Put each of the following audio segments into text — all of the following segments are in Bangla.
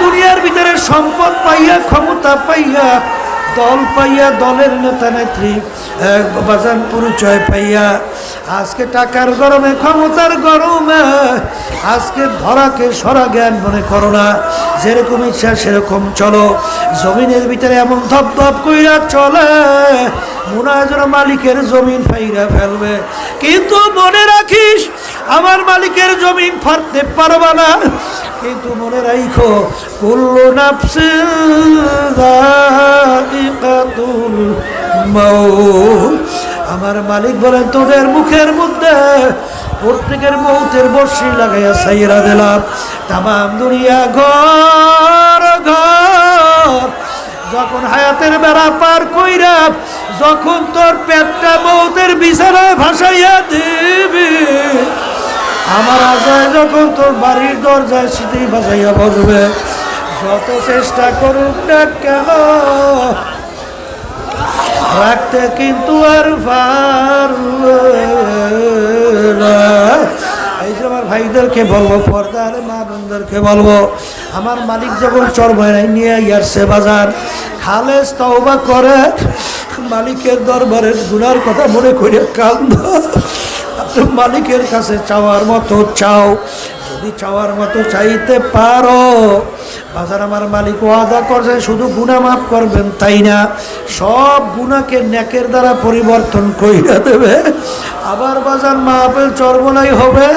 দুনিয়ার ভিতরে সম্পদ পাইয়া ক্ষমতা পাইয়া দল পাইয়া দলের নেতা নেত্রী বাজান পরিচয় পাইয়া আজকে টাকার গরমে, ক্ষমতার গরমে। আজকে ধরাকে সরা জ্ঞান মনে করো না। যেরকম ইচ্ছা সেরকম চলো। জমিনের ভিতরে এমন ধপ ধপ কইরা চলে। মনে হয় মালিকের জমিন ফাইরা ফেলবে। কিন্তু মনে রাখিস, আমার মালিকের জমিন ফারতে পারবা না। কিন্তু মনে রাখো কুল্লু নাফসে যায়িকাতুল মাউত। আমার মালিক বলেন, তোদের মুখের মধ্যে প্রত্যেকের মৌতের বর্ষি লাগাইয়া সাইরা দিলাম। তাম দুনিয়া ঘর ঘর। যখন হায়াতের বেড়া পার কইরা, যখন তোর পেটটা মৌতের বিছানায় ভাসাইয়া দিবি, আমার আশায় যখন তোর বাড়ির দরজায় শীতেই ভাসাইয়া বসবে, যত চেষ্টা করুক না কেন রাখতে কিন্তু আর। এই যে আমার ভাইদেরকে বলব, পর্দার মা বোনদেরকে বলব, আমার মালিক যখন চরমায় নিয়ে আসছে বাজার, খালেস তওবা করে, মালিকের দরবারের গুনার কথা মনে করে কান্দ মালিকের কাছে চাওয়ার মতো চাও, যদি চাওয়ার মতো চাইতে পারো বাজার আমার মালিক ওয়াদা করছে, শুধু গুণা মাফ করবেন, তাই না? সব গুণাকে ন্যাকের দ্বারা পরিবর্তন কইরা দেবে। আবার বাজার মাহফিল চরমলাই হবে।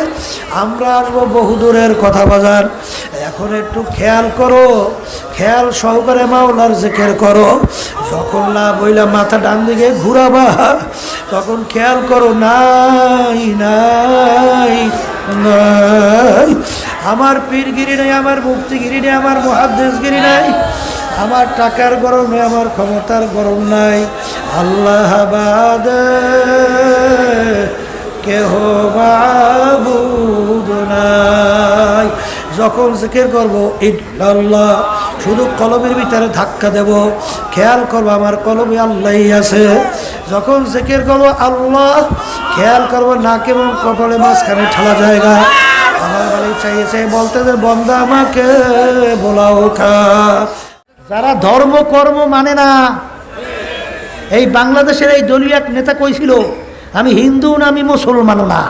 আমরা আসব বহুদূরের কথা বাজার। এখন একটু খেয়াল করো, খেয়াল সহকারে মাওলার জেকের করো। যখন না বইলা মাথা ডান দিকে ঘুরাবা, তখন খেয়াল করো, নাই নাই নাই। আমার পীরগিরি নেই, আমার মুক্তিগিরি নেই, আমার মহাদেশগিরি নাই। আমার টাকার গরম নেই, আমার ক্ষমতার গরম নাই। আল্লাহাবাদ কেহ নাই। যখন জিকির করব, ইল্লাল্লাহ, শুধু কলমের ভিতরে ধাক্কা দেব। খেয়াল করব, আমার কলমে আল্লাহই আছে। যখন জিকির করব, আল্লাহ, খেয়াল করব, নাক এবং কপালে মাঝখানে ঠেলা জায়গা। চাইছে বলতে যে বন্দা আমাকে বলাও খা। যারা ধর্ম, কর্ম মানে না, এই বাংলাদেশের এই দলীয় এক নেতা কইছিল, আমি হিন্দু না, আমি মুসলমানও না।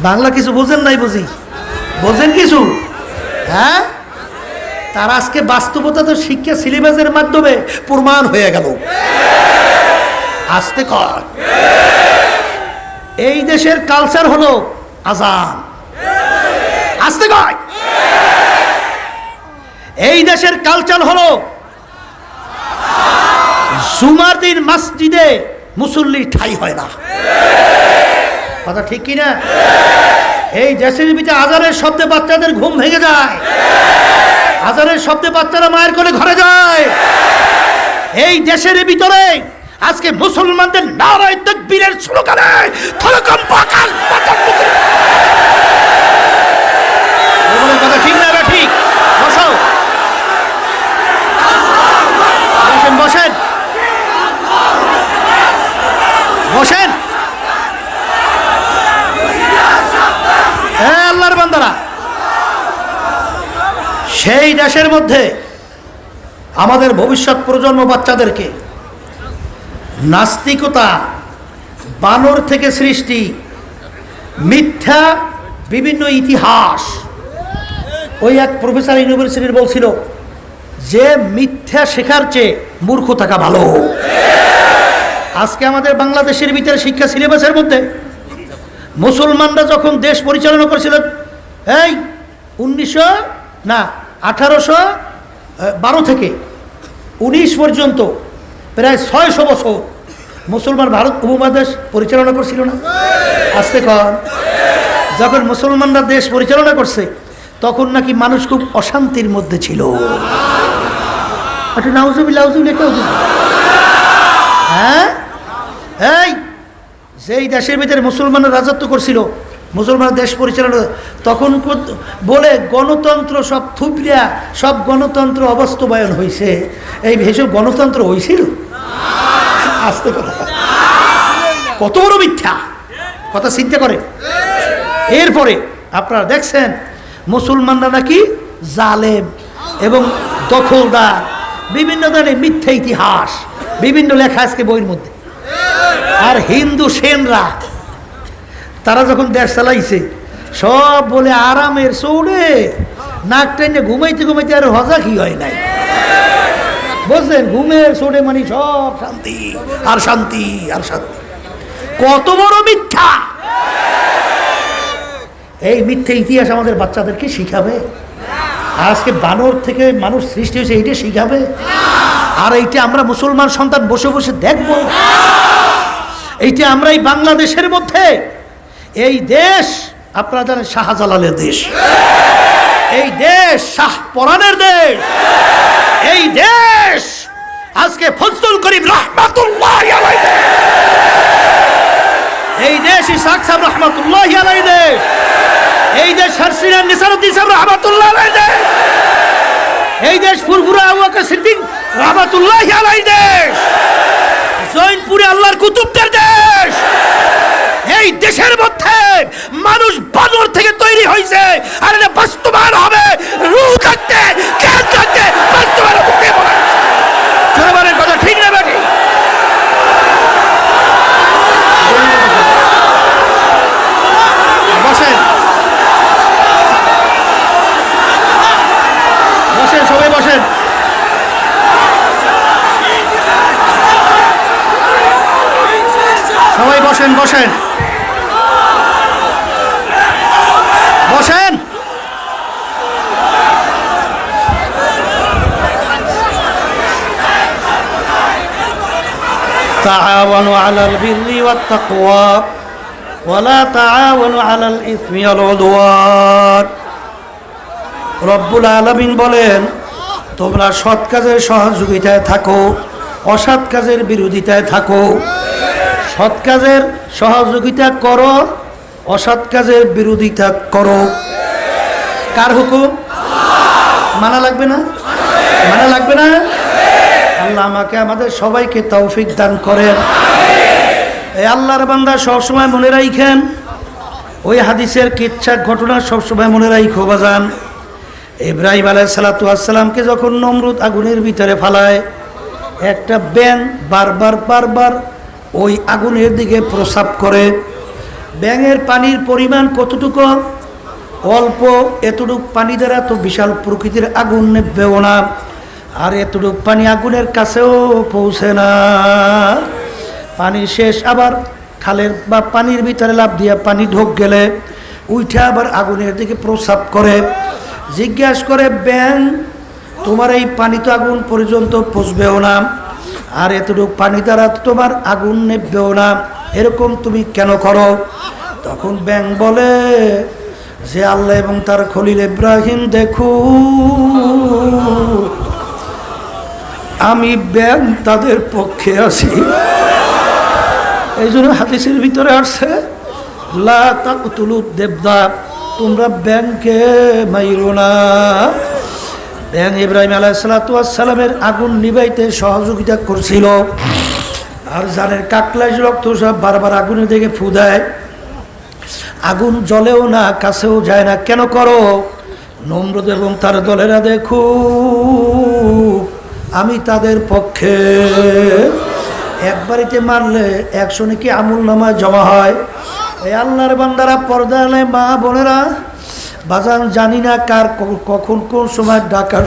বাংলা কিছু বোঝেন নাই বুঝি? বোঝেন কিছু? হ্যাঁ? তার আজকে বাস্তবতা তো শিক্ষা সিলেবাসের মাধ্যমে প্রমাণ হয়ে গেল। আসতে কর। এই দেশের কালচার হলো আজান। আসতে কয়? এই দেশের কালচার হলো জুমার দিন মসজিদে মুসল্লি ঠাই হয় না। কথা ঠিক কি না এই দেশের ভিতরে আজানের শব্দে বাচ্চাদের ঘুম ভেঙে যায়। আজানের শব্দে বাচ্চারা মায়ের করে ঘরে যায়। এই দেশের ভিতরে আজকে মুসলমানদের নারায় তকবীরের স্লোগানে থরকম্প মুখে- এগুলো কথা ঠিক হ্যাঁ সেই দেশের মধ্যে আমাদের ভবিষ্যৎ প্রজন্ম বাচ্চাদেরকে নাস্তিকতা, বানর থেকে সৃষ্টি, মিথ্যা, বিভিন্ন ইতিহাস। ওই এক প্রফেসর ইউনিভার্সিটির বলছিল যে মিথ্যা শেখার চেয়ে মূর্খ থাকা ভালো। আজকে আমাদের বাংলাদেশের ভিতরে শিক্ষা সিলেবাসের মধ্যে মুসলমানরা যখন দেশ পরিচালনা করেছিল, এই উনিশশো, না, আঠারোশো বারো থেকে উনিশ পর্যন্ত প্রায় ছয়শো বছর মুসলমান ভারত উপমহাদেশ পরিচালনা করছিল না। আসতে কর যখন মুসলমানরা দেশ পরিচালনা করছে, তখন নাকি মানুষ খুব অশান্তির মধ্যে ছিল। একটু কেউ হ্যাঁ? এই, যেই দেশের ভিতরে মুসলমানরা রাজত্ব করছিল মুসলমান দেশ পরিচালনা তখন বলে গণতন্ত্র সব থুবরিয়া সব গণতন্ত্র অবাস্তবায়ন হয়েছে এই ভেসব গণতন্ত্র হয়েছিল আসতে কথা কত বড় মিথ্যা? কথা চিন্তা করে এরপরে আপনারা দেখছেন, মুসলমানরা নাকি জালেম এবং দখলদার। বিভিন্ন ধরনের মিথ্যা ইতিহাস, বিভিন্ন লেখা আজকে বইয়ের মধ্যে। আর হিন্দু সেনরা, তারা যখন দেশ চালাইছে, সব বলে আরামের চৌড়ে নাক টেনে ঘুমাইতে ঘুমাইতে আর হজা কি হয় নাই? বুঝলেন, ঘুমের চোড়ে মানে সব শান্তি, আর শান্তি আর শান্তি। কত বড় মিথ্যা! এই মিথ্যে ইতিহাস আমাদের বাচ্চাদেরকে শিখাবে। আজকে বানর থেকে মানুষ সৃষ্টি হয়েছে, এইটা শিখাবে। আর এইটা আমরা মুসলমান সন্তান বসে বসে দেখব। এইটা আমরা এই বাংলাদেশের মধ্যে। এই দেশ আপনারা জানেন শাহজালালের দেশ। এই দেশ শাহ পরাণের দেশ। এই দেশ! আজকে ফজলুল করিম রহমাতুল্লাহ। এই দেশ ইসাক সাহেব রহমাতুল্লাহ আলাই দেশ এই দেশ শারসিনান নিসারুদ্দিন সাহেব রহমাতুল্লাহ আলাই দেশ এই দেশ ফুরফুরা আবুকে সিদ্দিক রহমাতুল্লাহ আলাই দেশ। জৈনপুরে আল্লাহর কুতুবদের দেশ। এই দেশের মধ্যে মানুষ বানর থেকে তৈরি হয়েছে। আর এটা বাস্তবায়ন হবে। রুহ থাকতে জ্ঞান থাকতে করতে কথা ঠিক বসেন বসেন। تعاونوا على البر والتقوى ولا تعاونوا على الإثم والعدوان রব্বুল আলমিন বলেন তোমরা সৎ কাজের সহযোগিতায় থাকো অসৎ কাজের বিরোধিতায় থাকো সৎ কাজের সহযোগিতা করো অসৎ কাজের বিরোধিতা করো কার হুকুম মানা লাগবে না মানা লাগবে না আল্লাহ আমাকে আমাদের সবাইকে তৌফিক দান করেন। এই আল্লাহর বান্দা সবসময় মনে রাখেন ওই হাদিসের কিচ্ছা ঘটনা সবসময় মনে রাখো বাজান। ইব্রাহিম আলাই সালাতামকে যখন নমরুদ আগুনের ভিতরে ফালায়, একটা ব্যাং বারবার বারবার ওই আগুনের দিকে প্রসাব করে। ব্যাঙের পানির পরিমাণ কতটুকু? অল্প, এতটুক পানি দ্বারা তো বিশাল প্রকৃতির আগুন নেবেও না। আর এতটুক পানি আগুনের কাছেও পৌঁছে না। পানি শেষ, আবার খালের বা পানির ভিতরে লাভ দিয়া পানি ঢোক গেলে উঠে আবার আগুনের দিকে প্রস্রাব করে। জিজ্ঞাসা করে ব্যাং তোমার এই পানি তো আগুন পর্যন্ত পৌঁছবেও না। আর এতটুকু পানি দ্বারা তোমার আগুন নেবেও না। এরকম তুমি কেন করো? তখন ব্যাং বলে, যে আল্লাহ এবং তার খলিল ইব্রাহিম, দেখু আমি ব্যাং তাদের পক্ষে আছি। এই জন্য হাদিসের ভিতরে আসছে দেবদা, তোমরা ব্যাংকে মাইরো না। ব্যাং ইব্রাহিম আলাইসালামের আগুন নিবাইতে সহযোগিতা করছিল। আর জানের কাকলাইশ রক্ত সব বারবার আগুনের দিকে ফু দেয়। আগুন জ্বলেও না, কাছেও যায় না। কেন করো? নম্রদ এবং তার দলেরা দেখু আমি তাদের পক্ষে এক বাড়িতে মারলে একশো নাকি আমুল নামায় জমা হয়। এই আল্লাহর বান্দারা পর্দা আলে মা বোনেরা, বাজান জানি না কার কখন কোন সময় ডাকার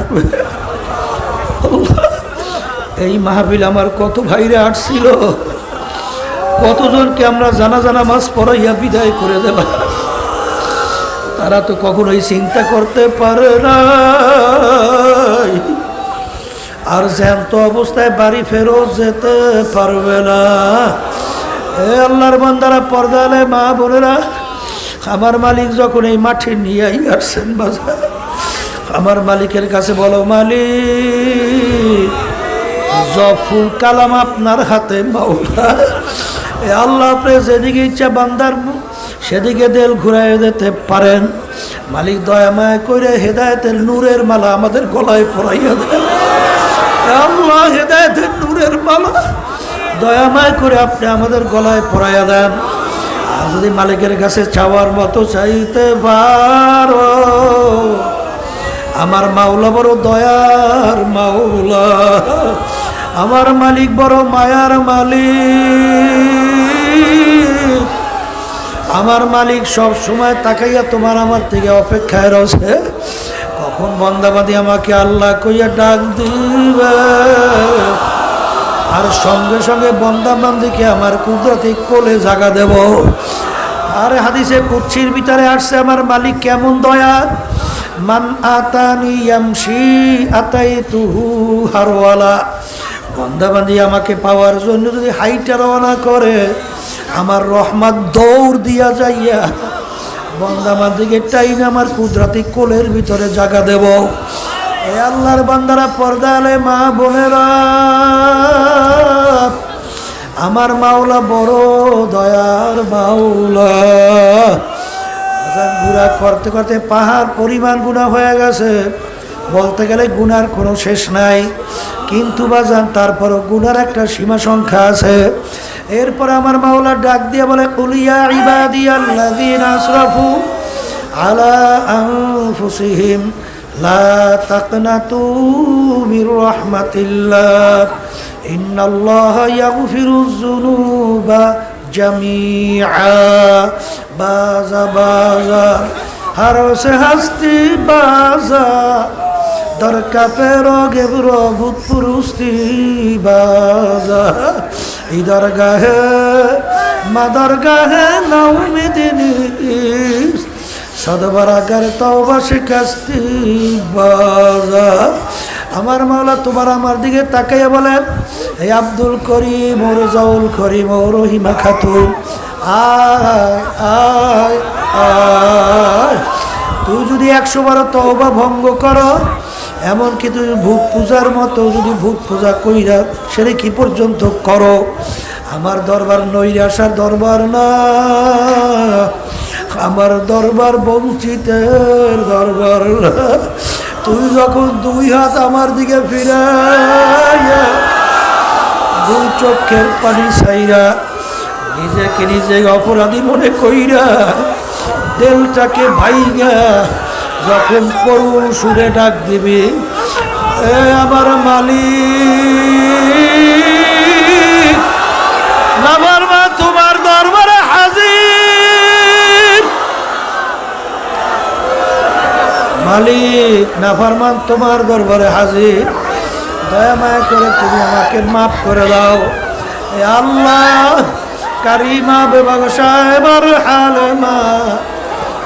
এই মাহবিল আমার কত ভাইরে আসছিল। কতজনকে আমরা জানা জানা মাছ পড়াইয়া বিদায় করে দেবা। তারা তো কখনোই চিন্তা করতে পারে না আর জ্যান্ত অবস্থায় বাড়ি ফেরো যেতে পারবে না। এ আল্লাহর বান্দারা পর্দালে মা বোনেরা, আমার মালিক যখন এই মাঠে নিয়ে আসছেন বাজার, আমার মালিকের কাছে বলো, মালিক, জফুল কালাম আপনার হাতে মাওলা। আল্লাহ আপনি যেদিকে ইচ্ছা বান্দার সেদিকে দেল ঘুরাই দিতে পারেন। মালিক দয়া মায়া করে হেদায়তের নূরের মালা আমাদের গলায় পরাইয়া দেন। এ আল্লাহ হেদায়তের নূরের মালা দয়া মায়া করে আপনি আমাদের গলায় পরাইয়া দেন। আর যদি মালিকের কাছে চাওয়ার মতো চাইতে পারো, আমার মাওলা বড় দয়ার মাওলা, আমার মালিক বড় মায়ার মালিক। আমার মালিক সব সময় তাকাইয়া তোমার আমার থেকে অপেক্ষায় রয়েছে। কখন বন্দাবাদী আমাকে আল্লাহ কইয়া ডাক দিবে। আর সঙ্গে সঙ্গে বন্দাবান্দিকে আমার কুদরতি কোলে জাগা দেব। আর হাদিসে কুচ্ছির ভিতরে আসছে আমার মালিক কেমন দয়া মান আতানি ইয়ামশি আতাই তুহু হারওয়ালা। বন্দাবান্দি আমাকে পাওয়ার জন্য যদি হাইটা রওনা করে, আমার রহমত দৌড় দিয়া যাইয়া বন্দামার দিকে টাইন আমার কুদরাতি কোলের ভিতরে জাগা দেব। এ আল্লাহর বান্দারা পর্দালে মা বোনেরা, আমার মাওলা বড় দয়ার মাওলা। ঘুরা করতে করতে পাহাড় পরিমাণ গুণা হয়ে গেছে। বলতে গেলে গুনার কোনো শেষ নাই। কিন্তু বা যান তারপরও গুনার একটা সীমা সংখ্যা আছে। এরপর আমার মাওলার ডাক দিয়ে বলে কুলিয়া ইবাদি আশরাফু আলা লা বাজা বাজা, হারসে হাস্তি বাজা। দর কাপে রগে بود پروستی বাজা ای درگاه ما درگاه نومید نیست صد براگر توبه شکستی আমার মাওলা, তোমার আমার দিকে তাকাইয়া বলেন এই আব্দুল করিম, ওর জাউল করিম ও রহিমা খাতুন, আয় আয় আয়। তুই যদি একশো বারো তওবা ভঙ্গ করো এমনকি তুই ভূত পূজার মতো যদি ভূত পূজা কইরা সেটা কি পর্যন্ত করো? আমার দরবার নৈরাশার দরবার না। আমার দরবার বঞ্চিতের দরবার তুই যখন দুই হাত আমার দিকে ফিরে দুই চক্ষের পানি ছাইরা নিজেকে নিজে অপরাধী মনে কইরা দেলটাকে ভাইগা যখন করুণ সুরে ডাক দিবি, এ আমার মালিক। আমার মা তোমার দরবারে মালিক নাফারমান তোমার দরবারে হাজির। দয়া মায়া করে তুমি আমাকে মাফ করে দাও। আল্লাহ, কারিমা বেবাগ সাহেবার হালে মা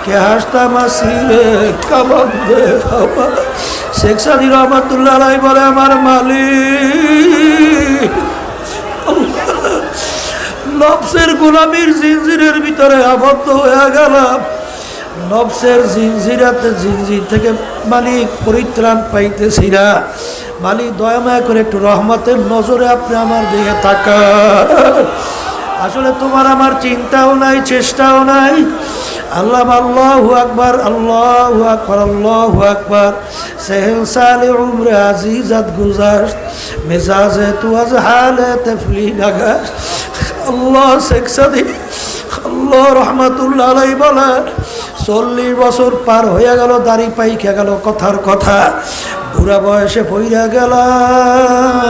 কে হাসতা মাসিরে কাবাব বাবা শেখ সাদি রহমতুল্লাহ বলে, আমার মালিক নবসের গোলামির জিনজিরের ভিতরে আবদ্ধ হয়ে গেলাম। নবসের জিনজিরাতে জিনজির থেকে মালিক পরিত্রাণ পাইতেছি না। মালিক দয়াময় করে একটু রহমতের নজরে আপনি আমার দিকে তাকা আসলে তোমার আমার চিন্তাও নাই, চেষ্টাও নাই। আল্লাহ আল্লাহু আকবার আল্লাহু আকবার আল্লাহু আকবার। সেহেল সালে উমরে আজিজাত গুজার মেজাজে তু আজ হালে তেফলি ডাগাস আল্লাহ শেখ সাদি, আল্লাহ রহমাতুল্লাহ আলাই বলেন, চল্লিশ বছর পার হয়ে গেল, দাড়ি পাইখে গেল কথার কথা। বুড়া বয়সে পইরা গেলাম।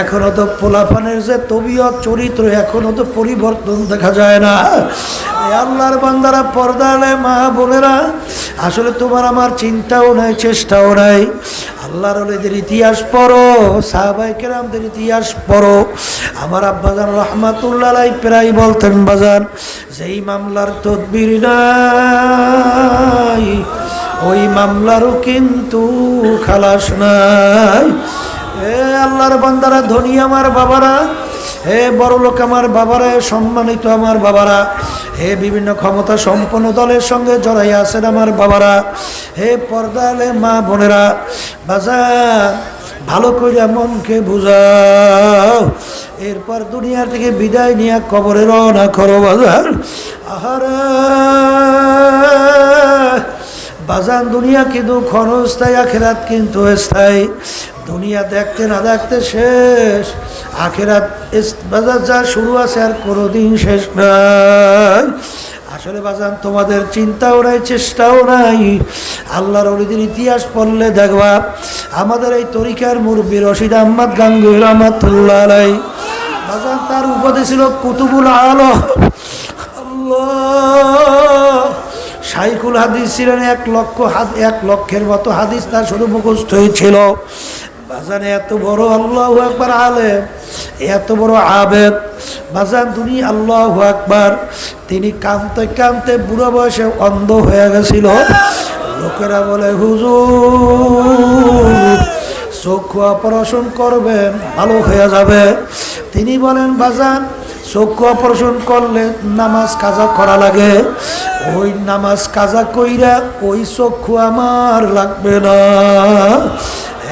এখনও তো পোলাপানের যে তবিয়ত চরিত্র, এখনও তো পরিবর্তন দেখা যায় না। আল্লাহর বান্দারা পর্দালে মা বোনেরা, আসলে তোমার আমার চিন্তাও নাই, চেষ্টাও নাই। আল্লাহর ওলিদের ইতিহাস পড়ো সাহাবাই কেরামদের ইতিহাস পড়ো। আমার আব্বাজান রহমাতুল্লাহ প্রায় বলতেন, বাজান, যেই মামলার তদবির নাই, ওই মামলারও কিন্তু খালাস নাই। এ আল্লাহর বান্দারা, ধনী আমার বাবারা, হে বড় লোক আমার বাবারা সম্মানিত আমার বাবারা, হে বিভিন্ন ক্ষমতা সম্পন্ন দলের সঙ্গে জড়াই আছেন আমার বাবারা, হে পর্দালে মা বোনেরা, বাজার, ভালো কইরা মনকে বুঝাও। এরপর দুনিয়া থেকে বিদায় নিয়ে কবরে রওনা করো বাজার। আহারে। বাজান দুনিয়া কিন্তু ক্ষণস্থায়ী, আখেরাত কিন্তু স্থায়ী। দুনিয়া দেখতে না দেখতে শেষ। আখেরাত বাজার যা শুরু আছে আর কোনোদিন শেষ নাই। আসলে বাজান, তোমাদের চিন্তাও নাই, চেষ্টাও নাই। আল্লাহর অলিদের ইতিহাস পড়লে দেখবা, আমাদের এই তরিকার মুরব্বী রশিদ আহমদ গাঙ্গুই রহমতুল্লাহ আলাই। বাজান তার উপাধি ছিল কুতুবুল আলম। আল্লাহ। সাইকুল হাদিস ছিলেন এক লক্ষ হাত এক লক্ষের মতো হাদিস, তার শুধু মুখস্থ হয়েছিল বাজানে এত বড় আল্লাহ একবার আলেম, এত বড় আবেদ। বাজান তুমি আল্লাহ একবার তিনি কামতে কামতে বুড়ো বয়সে অন্ধ হয়ে গেছিল। লোকেরা বলে, হুজুর, চক্ষু অপারেশন করবেন, ভালো হয়ে যাবে। তিনি বলেন বাজান চক্ষু অপারেশন করলে নামাজ কাজা করা লাগে। ওই নামাজ কাজা কইরা ওই চক্ষু আমার লাগবে না।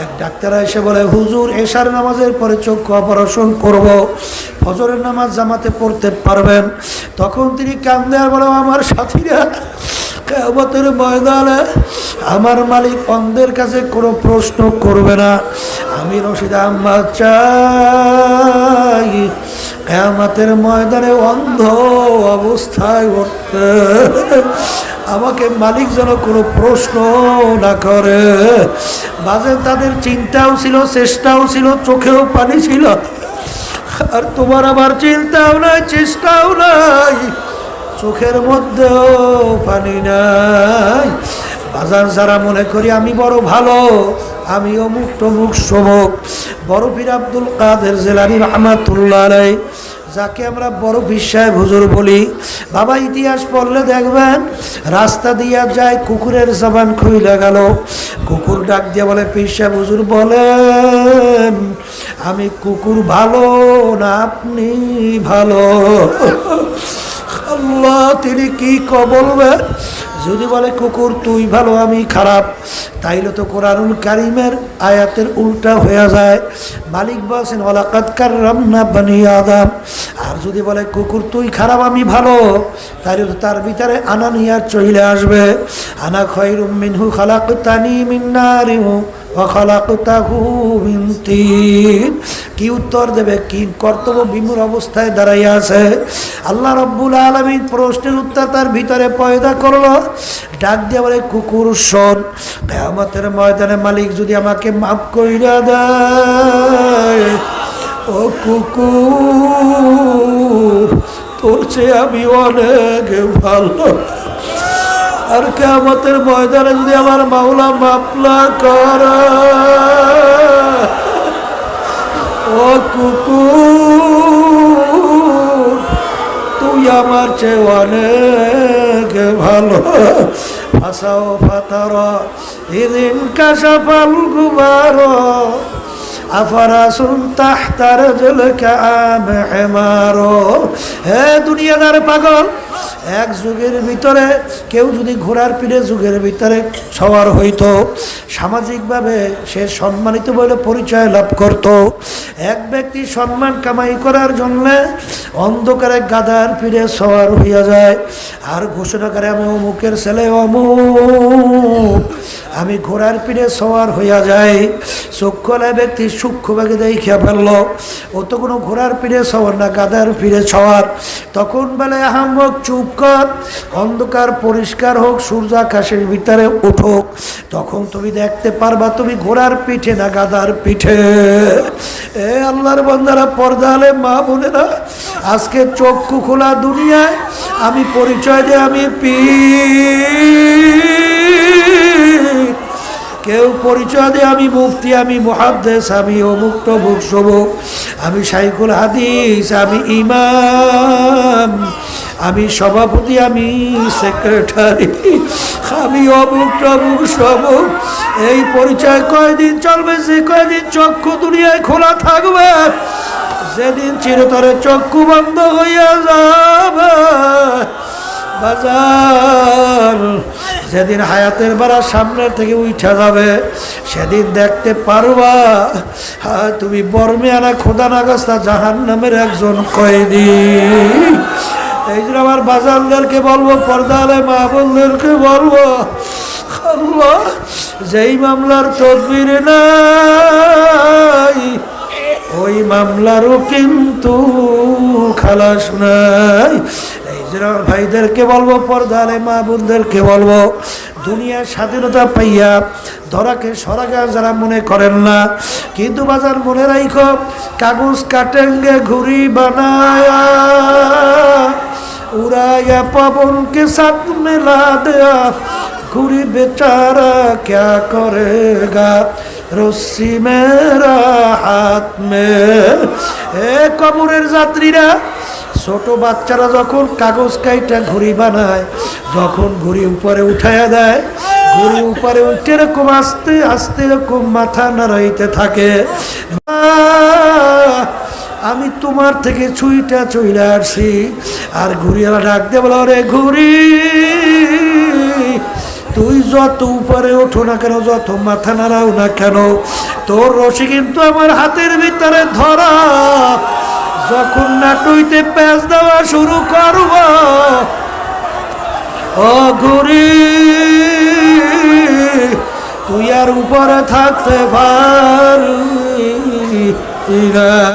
এক ডাক্তার এসে বলে, হুজুর, এশার নামাজের পরে চক্ষু অপারেশন করব। ফজরের নামাজ জামাতে পড়তে পারবেন। তখন তিনি কান্দে বলে, আমার সাথীরা কেমতের ময়দানে আমার মালিক অন্ধের কাছে কোনো প্রশ্ন করবে না। আমি রশিদ আহমদ চাই। কেয়ামতের ময়দানে অন্ধ অবস্থায় উঠতে আমাকে মালিক যেন কোনো প্রশ্ন না করে। বাজে তাদের চিন্তাও ছিল, চেষ্টাও ছিল, চোখেও পানি ছিল। আর তোমার আমার চিন্তাও নাই, চেষ্টাও নাই, চোখের মধ্যেও পানি নাই। বাজার যারা মনে করি আমি বড় ভালো আমি অমুক টমুক সমুক বড় পীর আব্দুল কাদের জেলানি রহমাতুল্লাহ যাকে আমরা বড় বিশ্বায় হুজুর বলি। বাবা, ইতিহাস পড়লে দেখবেন, রাস্তা দিয়া যায়, কুকুরের জবান খুইলে গেল। কুকুর ডাক দিয়ে বলে পিসা হুজুর বলেন, আমি কুকুর ভালো না আপনি ভালো? তিনি কি ক বলবেন যদি বলে, কুকুর, তুই ভালো, আমি খারাপ, তাইলে তো কোরআনুল কারিমের আয়াতের উল্টা হয়ে যায়। মালিক বলছেন ওলাকাত কার্রামনা বানি আদাম। আর যদি বলে, কুকুর, তুই খারাপ, আমি ভালো, তাইলে তো তার ভিতরে আনা নিয়ে চলে আসবে। আনা খয়রুম মিনহু খালাক তানি নারিহু। ওয়াখালাকুতাহু মিন তিন কি উত্তর দেবে? কি কর্তব্য? বিমূর অবস্থায় দাঁড়াইয়া আছে। আল্লাহ রব্বুল আলমিন প্রশ্নের উত্তর তার ভিতরে পয়দা করল। ডাক দিয়ে বলে, কুকুর শোন, কেয়ামতের ময়দানে মালিক যদি আমাকে মাফ কইরা দেয়, ও কুকুর, তোর চেয়ে আমি অনেক ভালো। আর কেমতের ময়দানে যদি আমার মাওলা মাপলা কর। ও কুকুর, তুই আমার চেয়ে অনেক ভালো। ফাঁসাও ফাতার ইদিন কাশাফাল গুবার আফারাসুন তাহতার জলকা আম হেমারো। হে দুনিয়াদার পাগল এক যুগের ভিতরে, কেউ যদি ঘোড়ার পিঠে যুগের ভিতরে সওয়ার হইতো, সামাজিকভাবে সে সম্মানিত বলে পরিচয় লাভ করত। এক ব্যক্তি সম্মান কামাই করার জন্য অন্ধকারে গাদার পিঠে সওয়ার হইয়া যায়। আর ঘোষণা করে, আমি অমুকের ছেলে, অমুক। আমি ঘোড়ার পিঠে সওয়ার হইয়া যাই। চক্ষলায় ব্যক্তি সূক্ষ্মভাগে দেখিয়া ফেলল, ও তো কোনো ঘোড়ার পিঠে সওয়ার না, গাদার পিঠে সওয়ার। তখন বলে, আহম্মক, চুপ কর অন্ধকার পরিষ্কার হোক সূর্য আকাশের ভিতরে উঠুক, তখন তুমি দেখতে পারবা তুমি ঘোড়ার পিঠে না গাদার পিঠে। এ আল্লাহর বন্ধারা পর্দা হলে মা বোনেরা, আজকে চক্ষু খোলা দুনিয়ায়, আমি পরিচয় দিয়ে আমি পি কেউ পরিচয় দিয়ে আমি মুফতি, আমি মহাদ্দেশ আমি অমুক টমুক সবুক আমি সাইকুল হাদিস, আমি ইমাম, আমি সভাপতি, আমি সেক্রেটারি, আমি অমুক টমুক সবুক এই পরিচয় কয়দিন চলবে? যে কয়দিন চক্ষু দুনিয়ায় খোলা থাকবে, যেদিন চিরতরে চক্ষু বন্ধ হইয়া যাবে। বাজার। যেদিন হায়াতের বেড়া সামনের থেকে উঠা যাবে। সেদিন দেখতে পারবা তুমি বর্মে আনা খোদা নাগাস্তা জাহান নামের একজন কয়েদি। এই জন্য আমার বাজারদেরকে বলব, পর্দালে মা বোনদেরকে বলব যেই মামলার তদবির নাই, ওই মামলারও কিন্তু খালাস নাই। আমার ভাইদেরকে বলব পর্দারে মা বোনদেরকে বলব দুনিয়ার স্বাধীনতা পাইয়া ধরাকে সরাগা যারা মনে করেন না, কিন্তু বাজার মনে রাইখ, কাগজ কাটেঙ্গে ঘুরি বানায়া, উড়াইয়া পবনকে সাত মেলা দেয়া ঘুরি বেচারা ক্যা করেগা? রশ্মি মেরা হাত মে। এ কবরের যাত্রীরা, ছোট বাচ্চারা যখন কাগজ কাইটা ঘুড়ি বানায়, যখন ঘুড়ি উপরে উঠাইয়া দেয়, ঘুড়ি উপরে উঠে এরকম আস্তে আস্তে এরকম মাথা নাড়াইতে থাকে। আমি তোমার থেকে ছুইটা চইলা আসি। আর ঘুরিয়ালা ডাক দেবো রে ঘুরি। যত উপরে ওঠো না কেন যত মাথা নাড়াও না কেন? তোর রশি কিন্তু আমার হাতের ভিতরে ধরা। যখন নাটুইতে প্যাঁচ দেওয়া শুরু করব, ও ঘুরি তুই আর উপরে থাকতে পারবি না।